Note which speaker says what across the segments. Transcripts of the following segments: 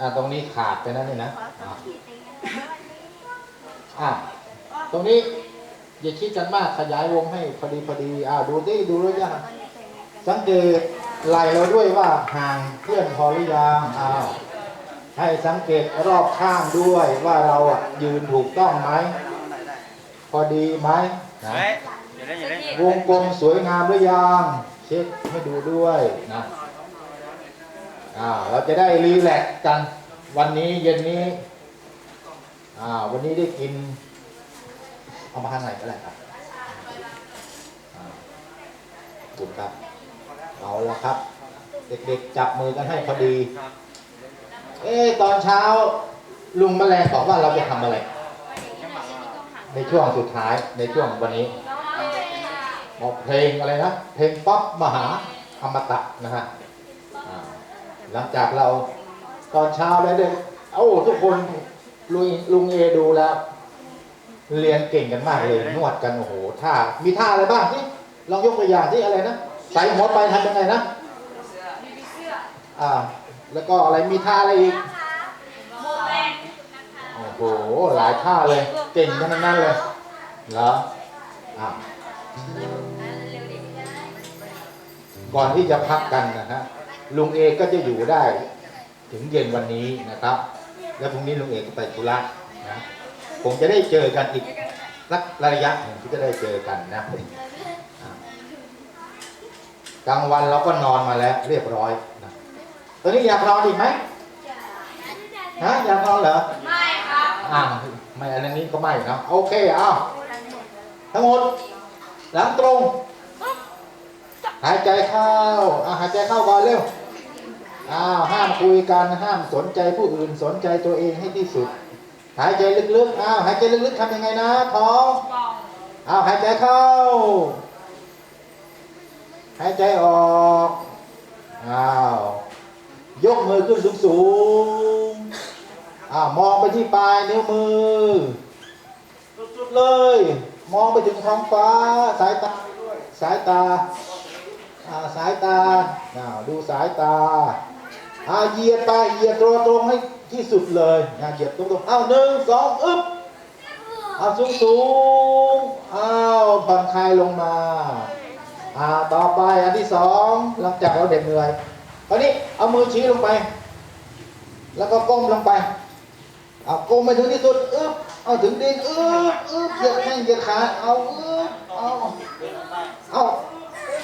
Speaker 1: อ่าตรงนี้ขาดไปนะนี่นะอ่าอ่าตรงนี้อย่าคิดกันมากขยายวงให้พอดีพอดีอ่าดูดิดูระยะสังเกตไหลเราด้วยว่าห่างเพื่อนพอหรือยังอ้าวให้สังเกตรอบข้างด้วยว่าเราอะยืนถูกต้องไหมพอดีไหมนะ
Speaker 2: เฮ้ยอย่าเล่นอย่าเล่น
Speaker 1: วงกลมสวยงามหรือยังเช็คให้ดูด้วยนะ อ่าเราจะได้รีแลกซ์กัน วันนี้เย็นนี้อ่าวันนี้ได้กิน เอามาข้างในก็ได้ครับอ่าขอบคุณครับ เอาละครับ เด็กๆจับมือกันให้พอดี เอ๊ะตอนเช้า ลุงแมลงบอกว่าเราจะทำอะไร ในช่วงสุดท้ายในช่วงวันนี้บอกเพลงอะไรนะ เพลงป๊อปมหาอมตะนะฮะอ่า หลังจากเราตอนเช้าได้ได้เอ้าทุกคนลุงลุงเอดูแล้ว เรียนเก่งกันมากเลยนวดกันโอ้โหท่ามีท่าอะไรบ้างที่ลองยกตัวอย่างที่อะไรนะใส่หัวไปทำยังไงนะอ่า แล้วก็อะไรมีท่าอะไรอีกโอ้โหหลายท่าเลย เก่งกันทั้งนั้นเลยเหรออ่าก่อนที่จะพักกันนะฮะ ลุงเอก็จะอยู่ได้ถึงเย็นวันนี้นะครับ แล้วพรุ่งนี้ลุงเอก็ไปธุระนะคงจะได้เจอกันอีกสักระยะหนึ่งที่จะได้เจอกันนะอ่ากลางวันเราก็นอนมาแล้วเรียบร้อยนะตอนนี้อยากนอนอีกไหมฮะอยากนอนเหรอ
Speaker 3: ไม่ครับ
Speaker 1: อ่าไม่อันนี้ก็ไม่นะโอเคเอาทั้งหมดหลังตรง หายใจเข้าอ่าหายใจเข้าก่อนเร็วอ้าวห้ามคุยกันห้ามสนใจผู้อื่นสนใจตัวเองให้ที่สุด หายใจลึกๆอ้าวหายใจลึกๆทำยังไงนะท้อง
Speaker 3: อ้า
Speaker 1: วหายใจเข้า หายใจออกอ้าวยกมือขึ้นสูงๆอ้าวมองไปที่ปลายนิ้วมือสุดๆเลย มองไปถึงท้องฟ้าสายตาสายตา สายตาาดูสายตาอาเหยียดไปเหยียดตรงตรงให้ที่สุดเลยเหยียดตรงตรงๆอ้าวหนึ่งสองอึ๊บอาสูงสูงอ้าวผ่อนคลายลงมาอ่าต่อไปอันที่สองหลังจากเราเด็ดเหนื่อยคราวนี้เอามือชี้ลงไป แล้วก็ก้มลงไปเอาก้มไปถึงที่สุดอึ๊บเอาถึงดินอึ๊บอึ๊บเหยียดแข้งเหยียดขาเอาอึ๊บเอา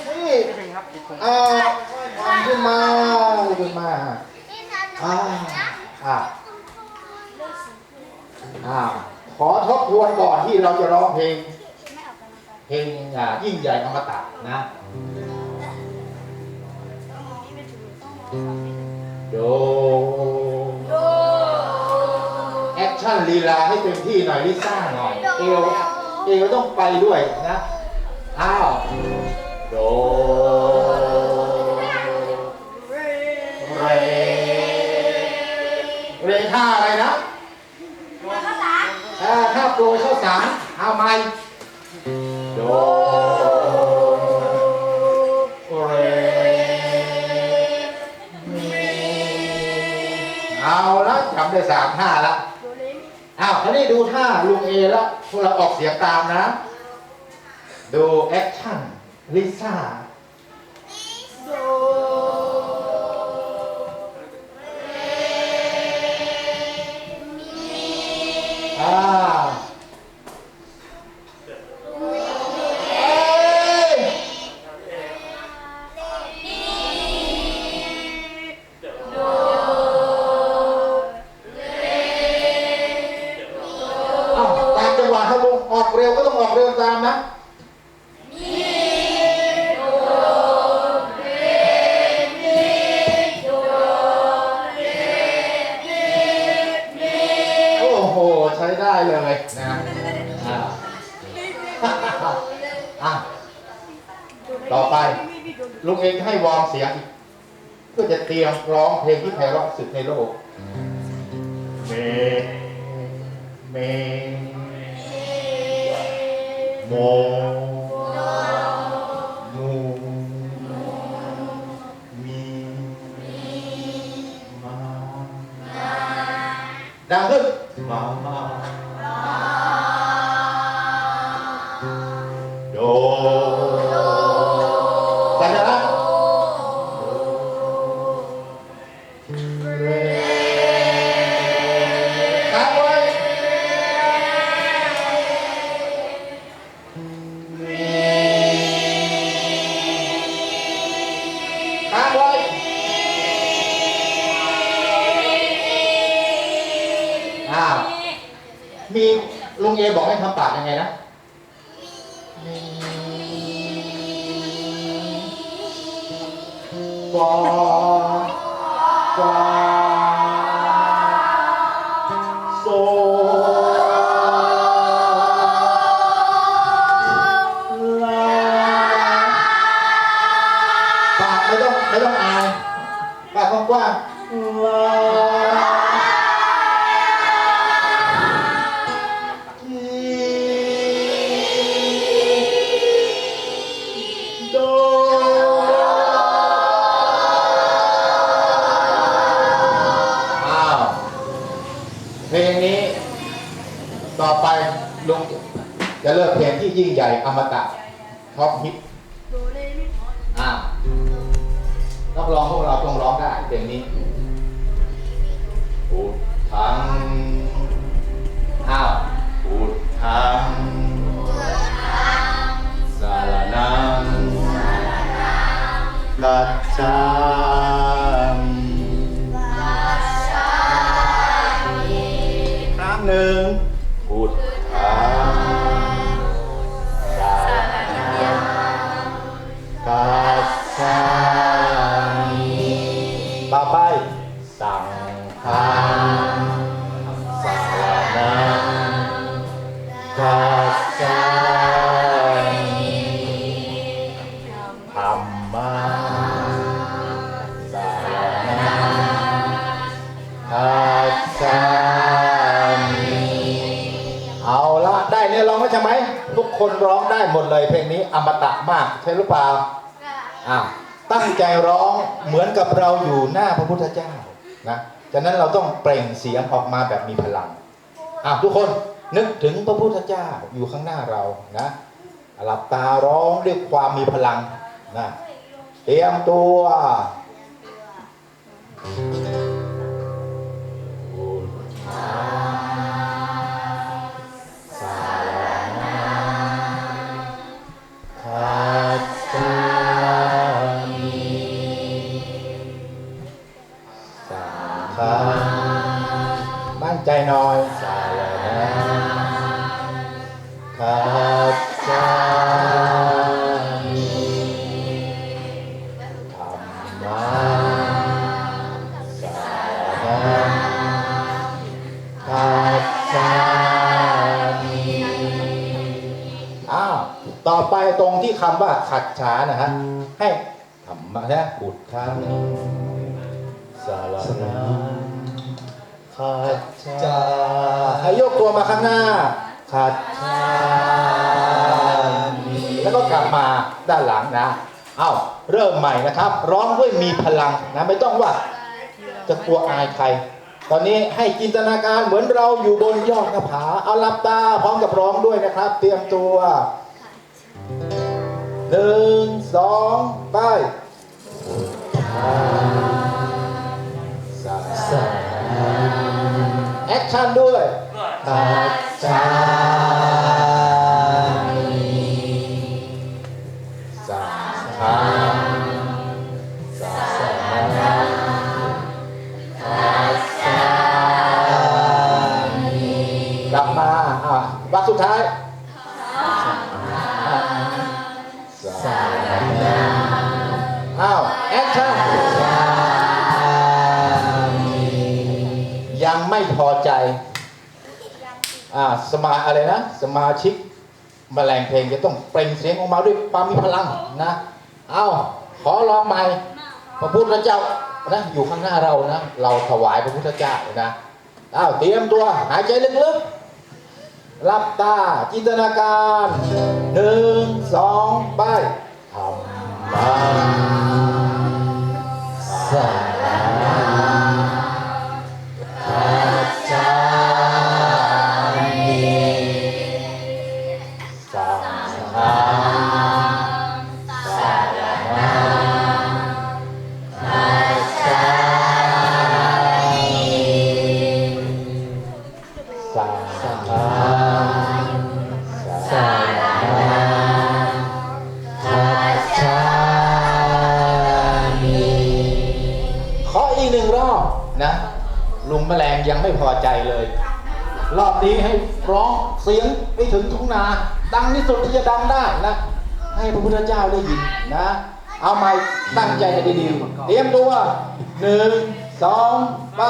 Speaker 1: นี่
Speaker 2: ไม่ใช่ครับผิดคน
Speaker 1: อ่าอ่าขึ้นมาขึ้นมาอ่าอ่าอ่าขอทบทวนก่อนที่เราจะร้องเพลง เพลงอ่ายิ่งใหญ่อมตะนะโดแอคชั่นลีลาให้เต็มที่หน่อยลิซ่าหน่อย เอวเอวต้องไปด้วยนะ อ้าว โดารเอาไหมโดเรมีเอาละจำได้สามท่าละอ้าวคราวนี้ดูท่าลุงเอแล้วพวกเราออกเสียงตามนะ ดูแอคชั่นลิซ่าอ่า ต่อไป ลุงเองให้วอร์มเสียงอีกเพื่อจะเตรียมร้องเพลงที่ไพเราะสุดในโลกเมเมโมมูมีมาดังขึ้นมา Wow. Wow. ใหญ่อมตะท็อปฮิตอ้าวนักร้องพวกเราต้องร้องได้เพลงนี้ พระพุทธเจ้านะฉะนั้นเราต้องเปล่งเสียงออกมาแบบมีพลังอะทุกคนนึกถึงพระพุทธเจ้าอยู่ข้างหน้าเรานะหลับตาร้องด้วยความมีพลังนะเตรียมตัวพุทธัง รงที่คำว่าขัดฉานะฮะให้ธรรมะนะปุดคังสารนังขัดจาให้ยกตัวมาข้างหน้า ขัดจามีแล้วก็กลับมาด้านหลังนะ เอ้าเริ่มใหม่นะครับ ร้องด้วยมีพลังนะไม่ต้องว่าจะกลัวอายใคร ตอนนี้ให้จินตนาการเหมือนเราอยู่บนยอดหน้าผา เอาหลับตาพร้อมกับร้องด้วยนะครับ เตรียมตัว หนึ่งสองไปสามสามแอคชั่นด้วยขัดจามิ ชั่นยังไม่พอใจอ่าสมาอะไรนะ สมาชิกแมลงเพลงจะต้องเปล่งเสียงออกมาด้วยความมีพลังนะ เอาขอลองใหม่พระพุทธเจ้านะอยู่ข้างหน้าเรานะ เราถวายพระพุทธเจ้านะอ้าวเตรียมตัวหายใจลึกๆหลับตาจินตนาการหนึ่งสองไปทำมา สา แมลงยังไม่พอใจเลย รอบนี้ให้ร้องเสียงไปถึงทุ่งนา ดังที่สุดที่จะดังได้นะให้พระพุทธเจ้าได้ยินนะ เอาไม้ตั้งใจให้ดีๆเตรียมตัวหนึ่งสองไป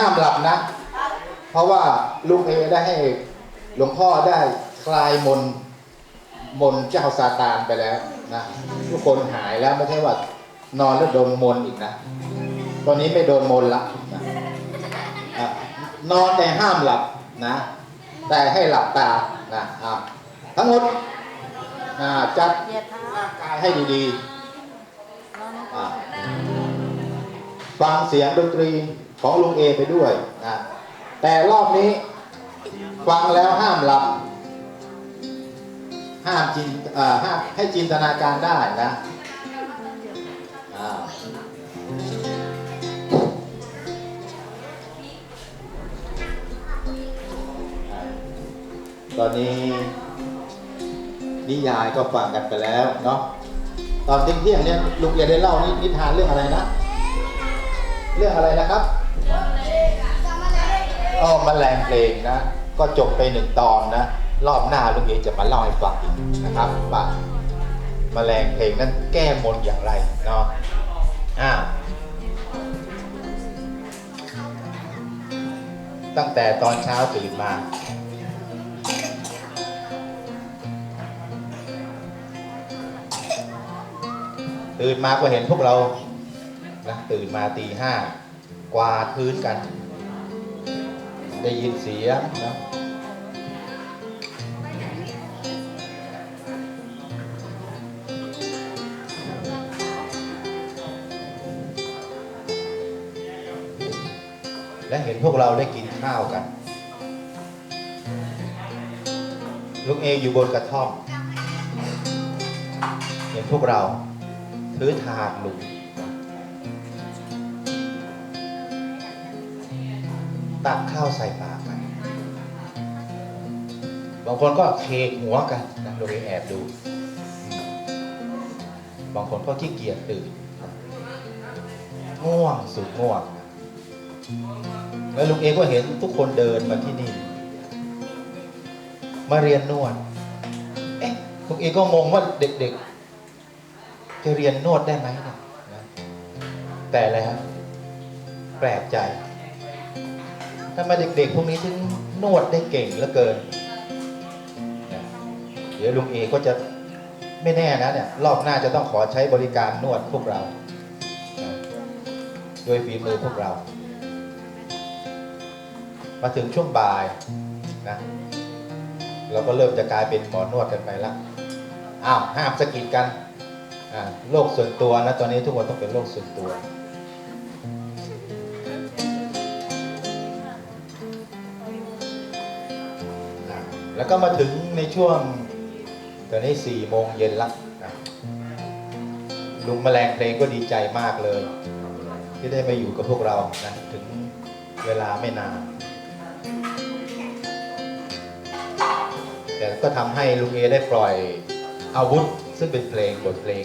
Speaker 1: ห้ามหลับนะ เพราะว่าลุงเอได้ให้หลวงพ่อได้คลายมนมนเจ้าซาตานไปแล้วนะทุกคนหายแล้วไม่ใช่ว่านอนแล้วโดนมนอีกนะ ตอนนี้ไม่โดนมนละนะนอนแต่ห้ามหลับนะ แต่ให้หลับตานะทั้งหมดอะจัดร่างกายให้ดีๆฟังเสียงดนตรี ของลุงเอไปด้วยนะแต่รอบนี้ฟังแล้วห้ามหลับ ห้ามจินอ่าห้ามให้จินตนาการได้นะตอนนี้นิยายก็ฟังกันไปแล้วเนาะตอนเที่ยงเนี่ยลุงเอได้เล่านิทานเรื่องอะไรนะ เรื่องอะไรนะครับ อ๋อแมลงเพลงนะ ก็จบไปหนึ่งตอนนะ รอบหน้าลุงเอจะมาเล่าให้ฟังอีกนะครับว่าแมลงเพลงนั้นแก้มนต์อย่างไรเนาะอ่าตั้งแต่ตอนเช้าตื่นมาตื่นมาก็เห็นพวกเรานะตื่นมาตีห้ากวาดพื้นกัน ได้ยินเสียงนะและเห็นพวกเราได้กินข้าวกันลุงเออยู่บนกระท่อม เห็นพวกเรา ถือถาดหลุง ตักข้าวใส่ปากกันบางคนก็เคหัวกันนะโดยแอบดู บางคนก็ขี้เกียจตื่นง่วงสุดง่วงแล้วลุงเองก็เห็นทุกคนเดินมาที่นี่ มาเรียนนวด เอ๊ะลุงเองก็งงว่าเด็กๆ จะเรียนนวดได้ไหมเนะนะแต่แล้ว แปลกใจ ทำไมเด็กๆพวกนี้ถึงนวดได้เก่งเหลือเกินนะเดี๋ยวลุงเอก็จะไม่แน่นะเนี่ยรอบหน้าจะต้องขอใช้บริการนวดพวกเรานะโดยฝีมือพวกเรา มาถึงช่วงบ่ายนะเราก็เริ่มจะกลายเป็นหมอนวดกันไปล้วอ้าวห้ามสะกิดกันโลกส่วนตัวนะตอนนี้ทุกคนต้องเป็นโลกส่วนตัว แล้วก็มาถึงในช่วงตอนนี้สี่โมงเย็นละนะลุงแมลงเพลงก็ดีใจมากเลย ที่ได้มาอยู่กับพวกเรานะถึงเวลาไม่นานแต่ก็ทำให้ลุงเอได้ปล่อยอาวุธ ซึ่งเป็นเพลงบทเพลง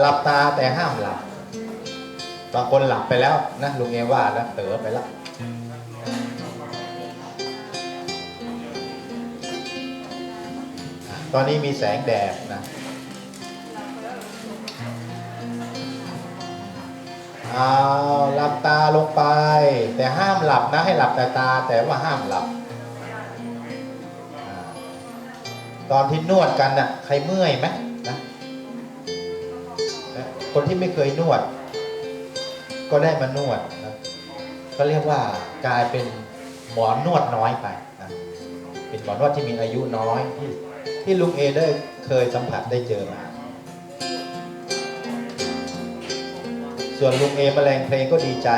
Speaker 1: หลับตาแต่ห้ามหลับบางคนหลับไปแล้วนะลุงเอว่าแล้วเต๋อไปแล้วอะตอนนี้มีแสงแดดนะเอาหลับตาลงไป แต่ห้ามหลับนะให้หลับแต่ตาแต่ว่าห้ามหลับอตอนที่นวดกันน่ะใครเมื่อยไหม คนที่ไม่เคยนวด ก็ได้มานวดนะก็เรียกว่ากลายเป็นหมอนวดน้อยไปนะเป็นหมอนวดที่มีอายุน้อยที่ที่ลุงเอได้เคยสัมผัสได้เจอมา ส่วนลุงเอแมลงเพลงก็ดีใจ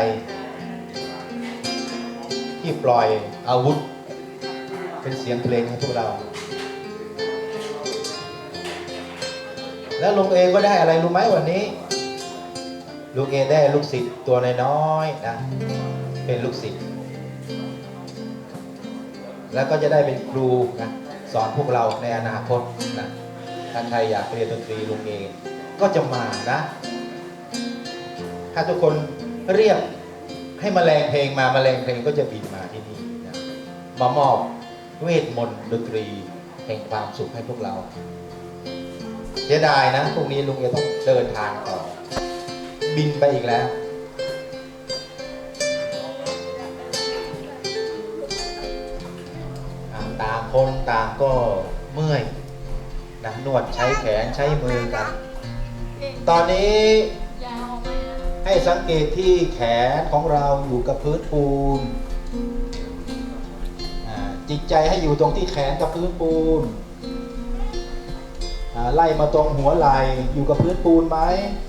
Speaker 1: ที่ปล่อยอาวุธ เป็นเสียงเพลงให้พวกเรา แล้วลุงเอก็ได้อะไรรู้ไหมวันนี้ ลูกเอได้ลูกศิษย์ตัวน้อยๆนะ เป็นลูกศิษย์ แล้วก็จะได้เป็นครูนะสอนพวกเราในอนาคตนะถ้าใครอยากเรียนดนตรีลุงเอก็จะมานะ ถ้าทุกคนเรียกให้มาแมลงเพลงมามาแมลงเพลงก็จะบินมาที่นี่นะมามอบเวทมนต์ดนตรีแห่งความสุขให้พวกเราเสียดายนะพรุ่งนี้ลุงเอต้องเดินทางต่อ บินไปอีกแล้ว ต่างคนต่างก็เมื่อยนะนวดใช้แขนใช้มือกัน ตอนนี้ให้สังเกตที่แขนของเราอยู่กับพื้นปูนจิตใจให้อยู่ตรงที่แขนกับพื้นปูนไล่มาตรงหัวไหล่อยู่กับพื้นปูนไหม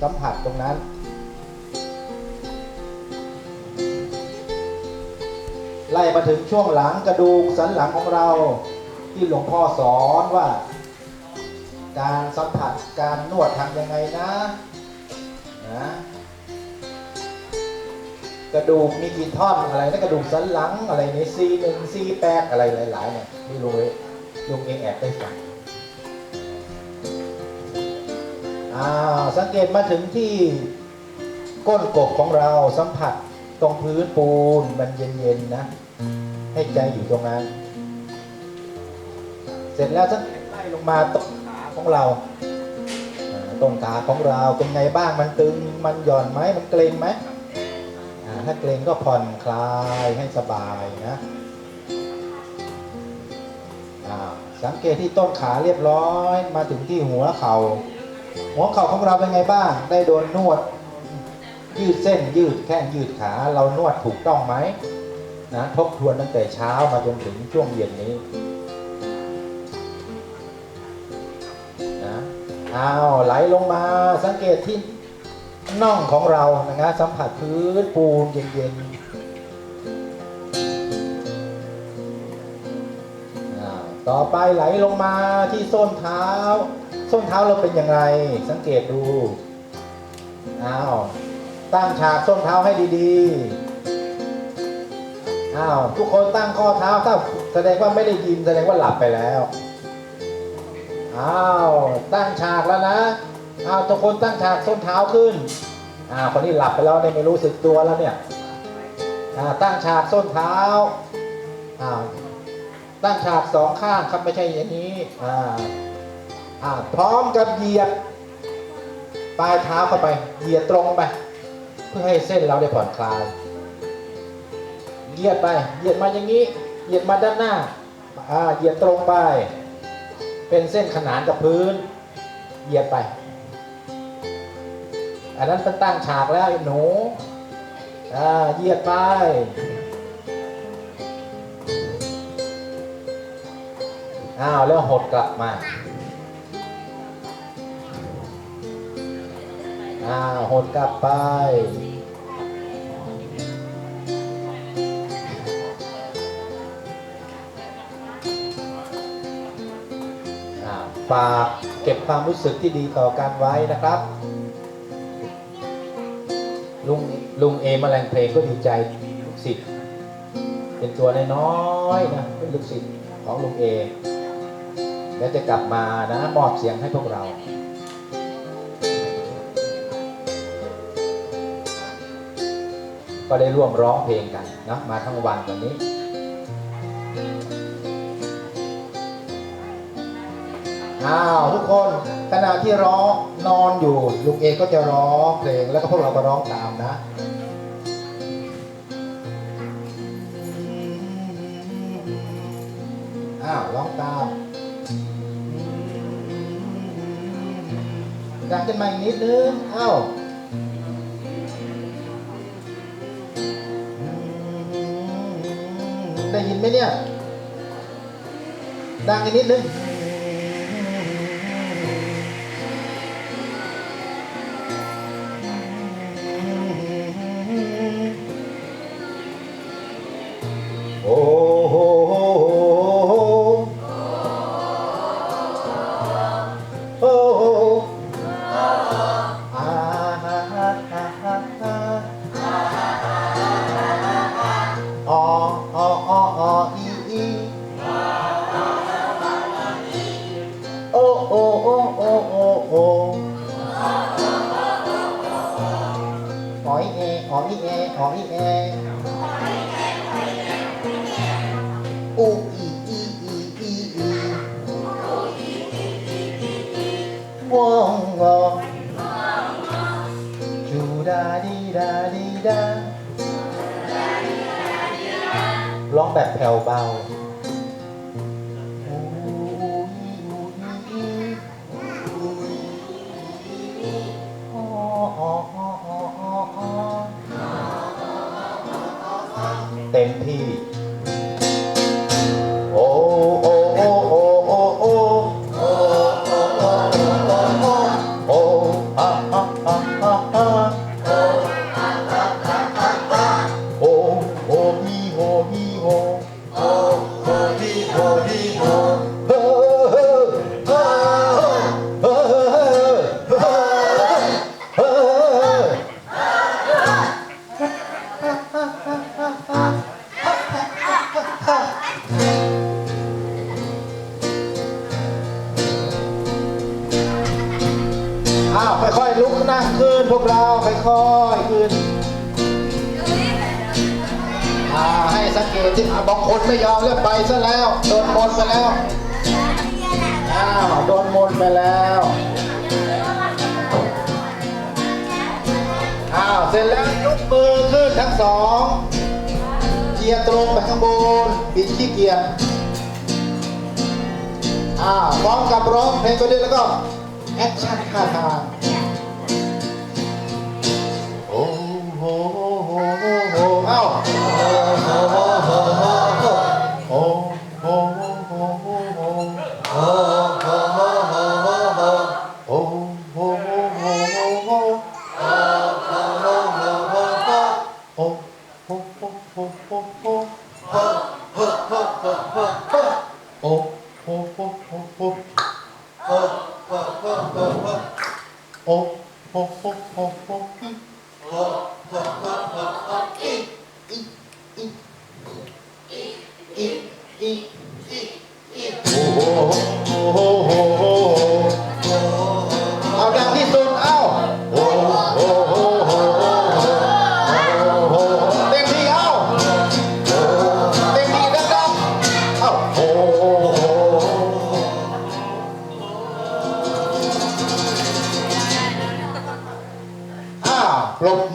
Speaker 1: สัมผัสตรงนั้น ไล่มาถึงช่วงหลังกระดูกสันหลังของเรา ที่หลวงพ่อสอนว่า การสัมผัสการนวดทำยังไงนะนะกระดูกมีกี่ท่อนอะไรนะกระดูกสันหลังอะไรนี่ซีหนึ่งซีแปดอะไรหลายๆเนี่ยไม่รู้ยลุงเองแอบได้ฟังอ้าวสังเกตมาถึงที่ก้นกบของเราสัมผัสตรงพื้นปูนมันเย็นๆนะ ให้ใจอยู่ตรงนั้น เสร็จแล้วสังเกไล่ลงมาต้นขาของเราต้นขาของเราเป็นไงบ้างมันตึงมันหย่อนไหมมันเกร็งไหมถ้าเกร็งก็ผ่อนคลายให้สบายนะสังเกตที่ต้นขาเรียบร้อยมาถึงที่หัวเขา่าหัวเข่าของเราเป็นไงบ้าง ได้โดนนวด ยืดเส้นยืดแข้งยืดขาเรานวดถูกต้องไหม นะทบทวนตั้งแต่เช้ามาจนถึงช่วงเย็นนี้นะอ้าวไหลลงมาสังเกตที่น่องของเรานะครับสัมผัสพื้นปูนเย็นๆอ้าวต่อไปไหลลงมาที่ส้นเท้า ส้นเท้าเราเป็นอย่างไร สังเกตดูอ้าวตั้งฉากส้นเท้าให้ดีๆ อ้าวทุกคนตั้งข้อเท้าถ้าแสดงว่าไม่ได้ยินแสดงว่าหลับไปแล้วอ้าวตั้งฉากแล้วนะอ้าวทุกคนตั้งฉากส้นเท้าขึ้นอ้าวคนนี้หลับไปแล้วเนี่ยไม่รู้สึกตัวแล้วเนี่ยอ่าตั้งฉากส้นเท้าอ้าวตั้งฉากสองข้างครับไม่ใช่อย่างนี้อ่าอ่าพร้อมกับเหยียดปลายเท้าเข้าไปเหยียดตรงไป เพื่อให้เส้นเราได้ผ่อนคลาย เหยียดไปเหยียดมาอย่างนี้เหยียดมาด้านหน้าเหยียดตรงไป เป็นเส้นขนานกับพื้น เหยียดไป อันนั้นเป็นตั้งฉากแล้วหนูเหยียดไปอ้าวแล้วหดกลับมาอ่าวหดกลับไป ฝากเก็บความรู้สึกที่ดีต่อการไว้นะครับลุงลุงเอมแมลงเพลงก็ดีใจลูกศิษย์เป็นตัวนน้อยนะเป็นลูกศิษย์ของลุงเอ แล้วจะกลับมานะมอบเสียงให้พวกเราก็ได้ร่วมร้องเพลงกันนะมาทั้งวันวันนี้ อ้าวทุกคนขณะที่ร้องนอนอยู่ลุงเอก็จะร้องเพลงแล้วก็พวกเราก็ร้องตามนะอ้าวร้องตามดังขึ้นมาอีกนิดนึงอ้าวได้ยินไหมเนี่ยดังอีกนิดนึง นี้โอ้โอ้โอ้โอ้โอ้โอ้หอยเอหอยเอหอยเอ แบบแผ่วเบา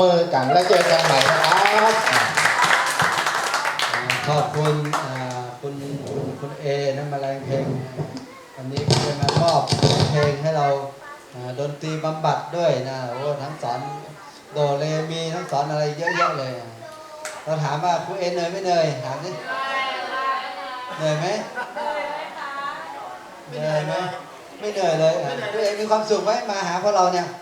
Speaker 1: มือกันแล้วเจอกันใหม่นะครับ
Speaker 2: ขอบคุณอ่าคุณคุณคุณเอนะมาแรงเพลงวันนี้ก็จะมามอบเพลงให้เราอ่าดนตรีบำบัดด้วยนะโอ้ทั้งสอนโดเรมีทั้งสอนอะไรเยอะแยะเลยอะเราถามว่าครูเอเหนื่อยไม่เหนื่อยถามสิเหนื่อยไหมเหนื่อยไหมไม่เหนื่อยเลยอะครูเอมีความสุขไหมมาหาพวกเราเนี่ย
Speaker 3: โอ้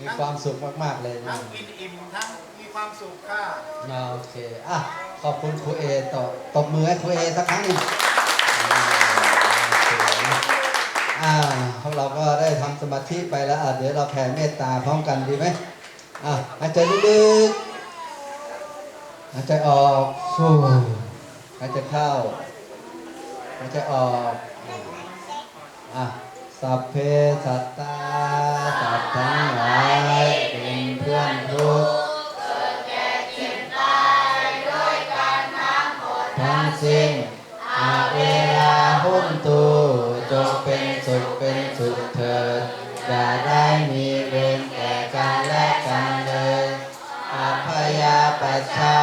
Speaker 2: มีความสุขมากๆเลยนะ
Speaker 3: ทั้งกินอิ่มทั้งมีความสุขค่ะ
Speaker 2: อ่าโอเคอะขอบคุณครูเอต่อตบมือให้ครูเอสักครั้งหนึ่งอ่าพวกเราก็ได้ทำสมาธิไปแล้วอะเดี๋ยวเราแผ่เมตตาพร้อมกันดีไหมอะหายใจลึกๆหายใจออกฟูหายใจเข้าหายใจออก อะสัพเพสัตตา สัตว์ทั้งหลายเป็นเพื่อนทุกข์ทั้งสิ้นอาเวลาหุ้นตูจงเป็นสุขเป็นสุขเถิดอย่าได้มีเวรแก่กันและกันเลยอาพยาปัชชา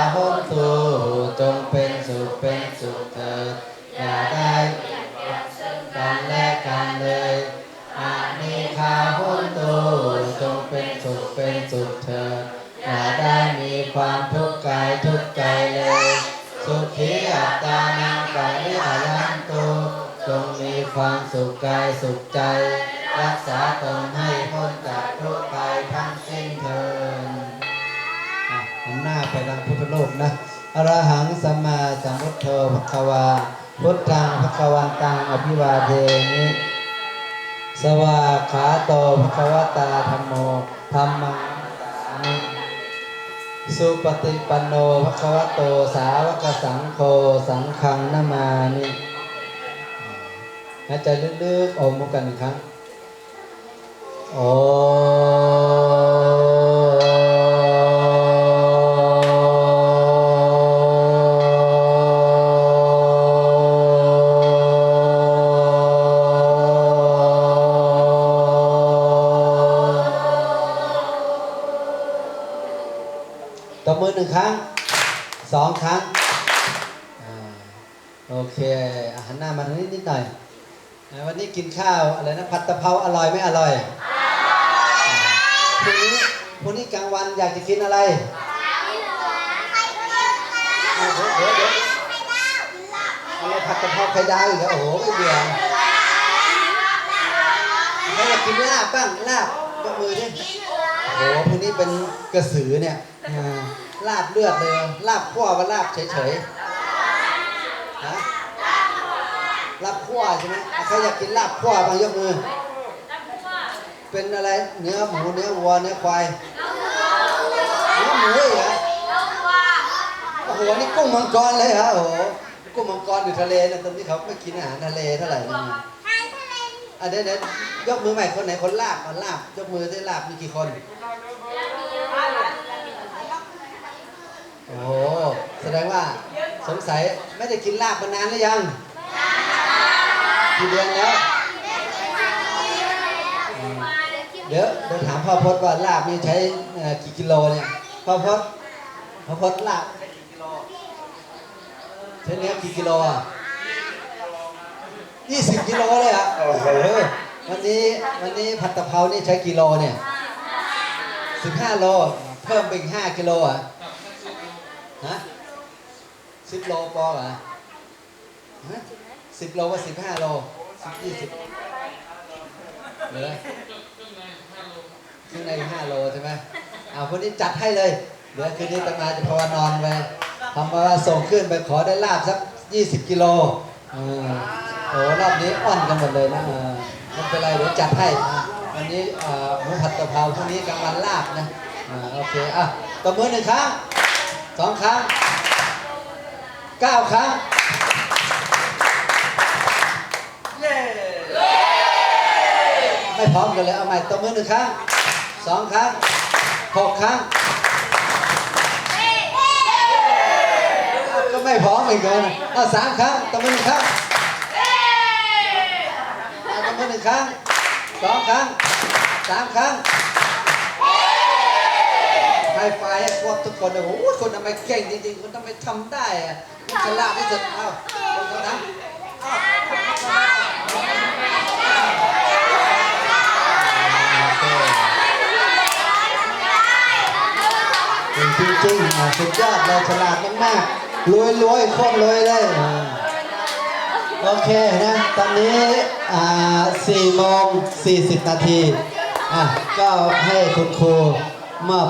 Speaker 2: ความทุกข์กายทุกข์ใจเลย สุขีอัตตานังกาลิอายันตุจงมีความสุขกายสุขใจ รักษาตนให้พ้นจากทุกข์ภัยทั้งสิ้นเถิดอะหันหน้าไปทางพุทธโลกนะอรหังสัมมาสัมพุทโธภควา พุทธังภควันตังอภิวาเทมิสวาขาโตภควตาธรรมโมธรรมังสา สุปฏิปันโนภควโตสาวกสังโฆสังฆังนามานิหายใจลึกๆอมกันอีกครั้งโอ ผัดตะเภาอร่อยไม่อร่อยพรุ่งนี้พรุ่งนี้กลางวันอยากจะกินอะไรอ่าเดี๋ยวเดี๋ยวเดี๋ยวอะไรผัดตะเภาไข่ดาวอีกแล้วโอ้โหไม่เบื่อใครอยากกินลาบบ้างลาบยกมือดิโอ้โหพวกนี้เป็นกระสือเนี่ยอ่าลาบเลือดเลยลาบขั้วว่าลาบเฉยๆฮะ ลาบขั้วใช่ไหมอะใครอยากกินลาบขั้วบางยกมือ เป็นอะไรเนื้อหมูเนื้อวัวเนื้อควายเนื้อหมูอีกเหรอโอ้โหนี่กุ้งมังกรเลยเหรอโอ้โหกุ้งมังกรอยู่ทะเลนะตอนนี้เขาไม่กินอาหารทะเลเท่าไหร่นะอะเดี๋ยวเดี๋ยวยกมือใหม่คนไหนคนลาบคนลาบยกมือได้ลาบมีกี่คน โอ้โหแสดงว่าสงสัยไม่ได้กินลาบมานานหรือยัง กี่เดือนแล้วอืมเดี๋ยวเดี๋ยวถามพ่อพจน์ว่าลาบนี่ใช้เอ่อกี่กิโลเนี่ยพ่อพจน์พ่อพจน์ลาบใช้เนื้อกี่กิโลอะยี่สิบกิโลเลยอะโอ้โหวันนี้วันนี้ผัดตะเภานี่ใช้กิโลเนี่ยสิบห้าโลเพิ่มไปอีกห้ากิโลอะฮะสิบโลปอเหรอฮะ สิบโลว่าสิบห้าโลสิบยี่สิบเหลือข้างในห้าโลใช่ไหมเอาคนนี้จัดให้เลยเดี๋ยวคืนนี้ตมาจะภาวนอนไปทำมาส่งขึ้นไปขอได้ลาบสักยี่สิบกิโลอโอ้รอบนี้อ่อนกันหมดเลยนะไม่เป็นไรเดี๋ยวจัดให้วันนี้หมูผัดกะเพราพรุ่งนี้กลางวันลาบนะโอเคอะตบมือหนึ่งครั้งสองครั้งเก้าครั้ง ไม่พร้อมกันเลย เอาใหม่ตบมือหนึ่งครั้งสองครั้งหกครั้งก็ไม่พร้อมอีกเลยเอาสามครั้งตบมือหนึ่งครั้งตบมือหนึ่งครั้งสองครั้งสามครั้งไฮไฟให้ครบทุกคนเลยโอ้คนทำไมเก่งจริงๆคนทำไมทำได้อะฉลาดที่สุดเอาคนเขาทำเก่ง จริงๆอะสุดยอดเลยฉลาดมากๆรวยรวยคนรวยเลยโอเคนะ ตอนนี้อ่า4โมง40นาทีอะก็ให้คุณครูมอบ